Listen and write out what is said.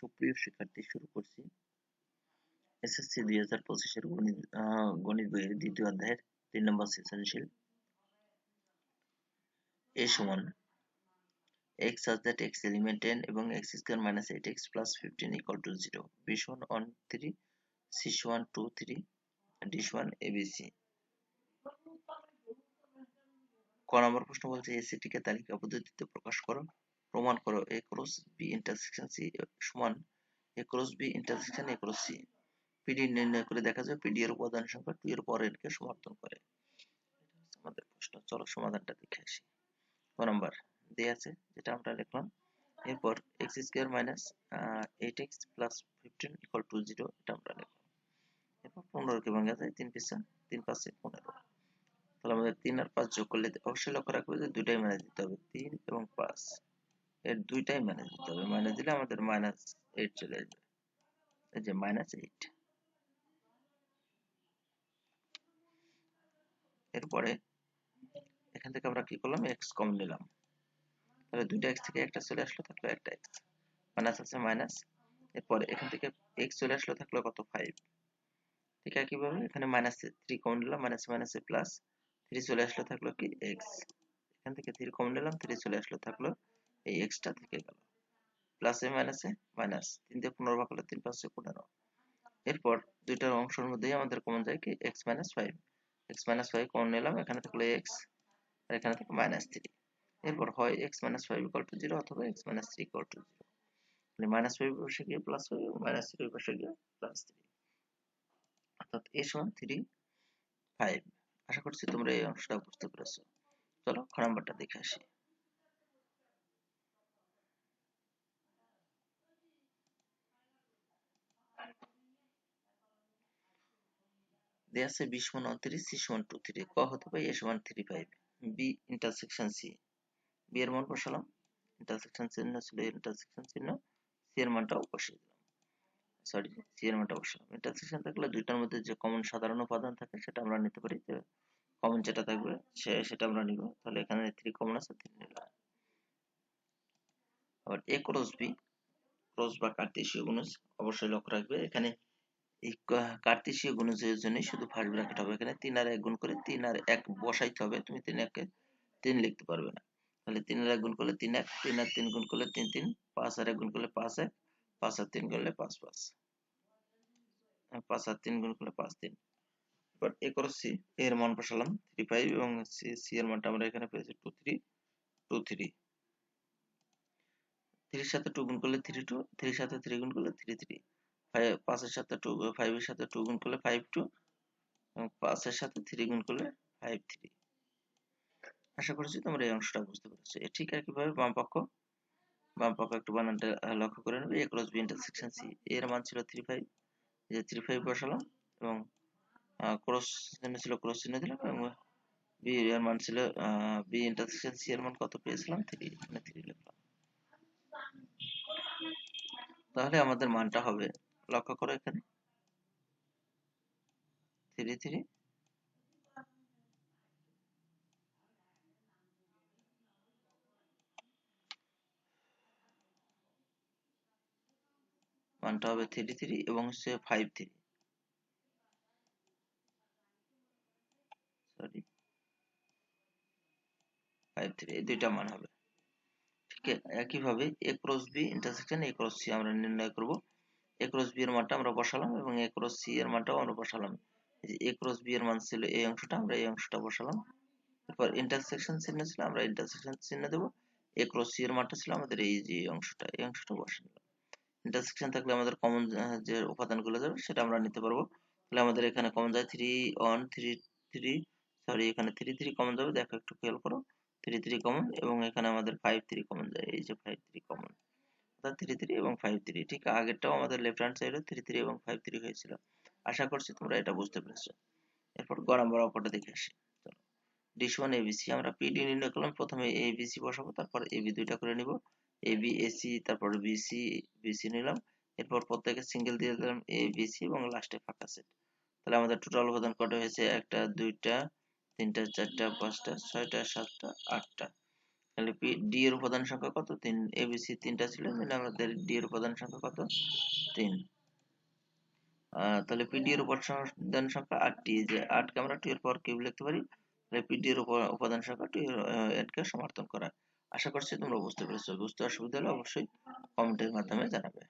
সুপ্রিয় শিক্ষার্থী, শুরু করছি। এসএসসি দুই হাজার পঁচিশের গণিত গণিত বইয়ের দ্বিতীয় অধ্যায়ের তিন নম্বর সৃজনশীল এ সমান। X such that x element n এবং x square minus 8x plus 15 equal to 0 b সমান 1 3 c সমান 2 3 d সমান abc ক নম্বর প্রশ্ন বলছে এসিটিকে তালিকা পদ্ধতিতে প্রকাশ করো। প্রমাণ করো A cross B intersection C সমান A cross B intersection A cross C PD নির্ণয় করে দেখা যায় পিডি এর উপাদান সংখ্যা টু এর পরের কে সমর্থন করে। আমাদের প্রশ্ন, চলো সমাধানটা দেখে আসি। ক নম্বর, দেয়া আছে যেটা আমরা লিখলাম। এরপর x square minus eight x plus fifteen equal to zero এটা আমরা লিখলাম। এরপর পনেরোকে ভাঙা যায় তিন পিসে তিন পাশে পনেরো। তাহলে আমাদের তিন আর পাঁচ যোগ করলে অবশ্যই লক্ষ্য রাখবে যে দুইটাই মাইনাস দিতে হবে, তিন এবং পাঁচ। এর দুইটাই মাইনাস দিতে হবে। মাইনাস দিলে আমাদের মাইনাস এইট চলে আসবে এই যে মাইনাস এইট এরপরে এখান থেকে আমরা কি করলাম? এক্স কম নিলাম। তাহলে দুইটা এক্স থেকে একটা চলে আসলো, থাকল একটা এক্স মাইনাস আছে মাইনাস এরপরে এখান থেকে এক্স চলে আসলো, থাকল কত? ফাইভ ঠিক একইভাবে এখানে মাইনাস থ্রি কম নিলাম। মাইনাস মাইনাসে প্লাস থ্রি চলে আসলো, থাকল কি? এক্স এখান থেকে থ্রি কম নিলাম। থ্রি চলে আসলো, থাকল এই এক্সটা থেকে গেল। প্লাসে মাইনাসে মাইনাস তিন দিয়ে পনেরো ভাগ হলে তিন পাঁচশো পনেরো। এরপর দুইটার অংশের মধ্যেই আমাদের কমন যায় কি? X minus five x minus five common নিলাম, এখানে থাকল এক্স আর এখানে থাকল মাইনাস থ্রি এরপর হয় x minus five equal to zero অথবা x minus three equal to zero মানে মাইনাস ফাইভ বসে গিয়ে প্লাস ফাইভ মাইনাস থ্রি বসে গিয়ে প্লাস থ্রি অর্থাৎ এ সমান থ্রি ফাইভ আশা করছি তোমরা এই অংশটা বুঝতে পেরেছ। চলো খ নাম্বারটা দেখে আসি। দেয়া আছে বি সমান উনত্রিশ সি সমান টু থ্রি, ক হতে পারে এ সমান three five. B intersection C B এর মান বসালাম। ইন্টারসেকশন চিহ্ন ছিল ইন্টারসেকশন চিহ্ন সি এর মানটাও বসিয়ে দিলাম। সরি সি এর মানটা বসালাম। ইন্টারসেকশন থাকলে দুইটার মধ্যে যে কমন সাধারণ উপাদান থাকে সেটা আমরা নিতে পারি, যে কমন যেটা থাকবে সে, সেটা আমরা নিব। তাহলে এখানে থ্রি কমন আছে থ্রি নিলাম। আবার এ ক্রস বি ক্রস বা কার্তেশীয় গুণজ অবশ্যই লক্ষ্য রাখবে। এখানে এই কার্তেশীয় গুণজের জন্য শুধু ফার্স্ট ব্র্যাকেট হবে। এখানে তিন আর এক গুণ করে তিন আর এক বসাইতে হবে। তুমি তিন একে তিন লিখতে পারবে না। তাহলে তিন আর এক গুণ করলে তিন এক, তিন আর তিন গুণ করলে তিন তিন, পাঁচ আর এক গুণ করলে পাঁচ এক, পাঁচ আর তিন করলে পাঁচ পাঁচ। পাঁচ আর তিন গুণ করলে পাঁচ তিন। এবার এ করো সি এর মান বসালাম থ্রি ফাইভ এবং সি এর মানটা আমরা এখানে পেয়েছি টু থ্রি টু থ্রি থ্রির সাথে টু গুণ করলে থ্রি টু থ্রির সাথে থ্রি গুণ করলে থ্রি থ্রি ফাইভ পাঁচের সাথে টু ফাইভের সাথে টু গুণ করলে ফাইভ টু এবং পাঁচের সাথে থ্রি গুণ করলে ফাইভ থ্রি আশা করছি তোমরা এই অংশটা বুঝতে পেরেছ। ঠিক একইভাবে বাম পক্ষ বাম পক্ষ একটু বানানটা লক্ষ্য করে নেবে। A cross B intersection C এর মান ছিল থ্রি ফাইভ যে থ্রি ফাইভ বসালাম, এবং ক্রস চিহ্ন ছিল ক্রস চিহ্ন দিলাম, এবং বি এর মান ছিল বি ইন্টারসেকশন সি এর মান কত পেয়েছিলাম? থ্রি এখানে থ্রি লিখলাম। তাহলে আমাদের মানটা হবে লক্ষ্য করো এখানে। থ্রি থ্রি মানটা হবে থ্রি থ্রি এবং হচ্ছে five three. Sorry. Five three, এই দুইটা মান হবে। ঠিক একইভাবে A cross B intersection, A cross C আমরা নির্ণয় করব। এ ক্রস বি এর মানটা আমরা বসালাম এবং এ ক্রস সি এর মানটাও আমরা বসালাম। এ ক্রস বি এর মান ছিল এই অংশটা, আমরা এই অংশটা বসালাম। এরপর ইন্টারসেকশন চিহ্ন ছিল, আমরা ইন্টারসেকশন চিহ্ন দেবো। এ ক্রস সি এর মানটা ছিল আমাদের এই যে অংশটা, এই অংশটা বসে নিলাম ইন্টারসেকশন থাকলে আমাদের কমন যে উপাদানগুলো যাবে সেটা আমরা নিতে পারব। তাহলে আমাদের এখানে কমন যায় three one three three sorry এখানে থ্রি থ্রি কমন যাবে। দেখো একটু খেয়াল করো। থ্রি থ্রি কমন এবং এখানে আমাদের ফাইভ থ্রি কমন যায়। এই যে ফাইভ থ্রি কমন অর্থাৎ থ্রি থ্রি এবং ফাইভ থ্রি ঠিক আগেরটাও আমাদের লেফট হ্যান্ড সাইডে থ্রি থ্রি এবং ফাইভ থ্রি হয়েছিল। আশা করছি তোমরা এটা বুঝতে পেরেছ। এরপর গ নাম্বার অঙ্কটা দেখে আসি। ডিস ওয়ান এবিসি আমরা পিডি নির্ণয় করলাম। প্রথমে এবিসি বসাবো, তারপর এবি দুইটা করে নিব। এবি এসি তারপর বিসি বিসি নিলাম। এরপর প্রত্যেকে সিঙ্গেল দিয়ে দিলাম এ বিসি এবং লাস্টে ফাঁকা সেট তাহলে আমাদের টোটাল উপাদান কটা হয়েছে? একটা, দুইটা, তিনটা, চারটা, পাঁচটা, ছয়টা, সাতটা, আটটা। তাহলে পি ডি এর উপাদান সংখ্যা কত? তিন এবিসি তিনটা ছিল, তাহলে আমাদের ডি এর উপাদান সংখ্যা কত? তিন। তাহলে পিডি এর উপাদান সংখ্যা আটটি, যে আটকে আমরা টু এর পাওয়ার কিউব লিখতে পারি, তাহলে পিডি এর উপাদান সংখ্যা টু এর কে সমর্থন করা। আশা করছি তোমরা বুঝতে পেরেছ। বুঝতে অসুবিধা হলে অবশ্যই কমেন্টের মাধ্যমে জানাবে।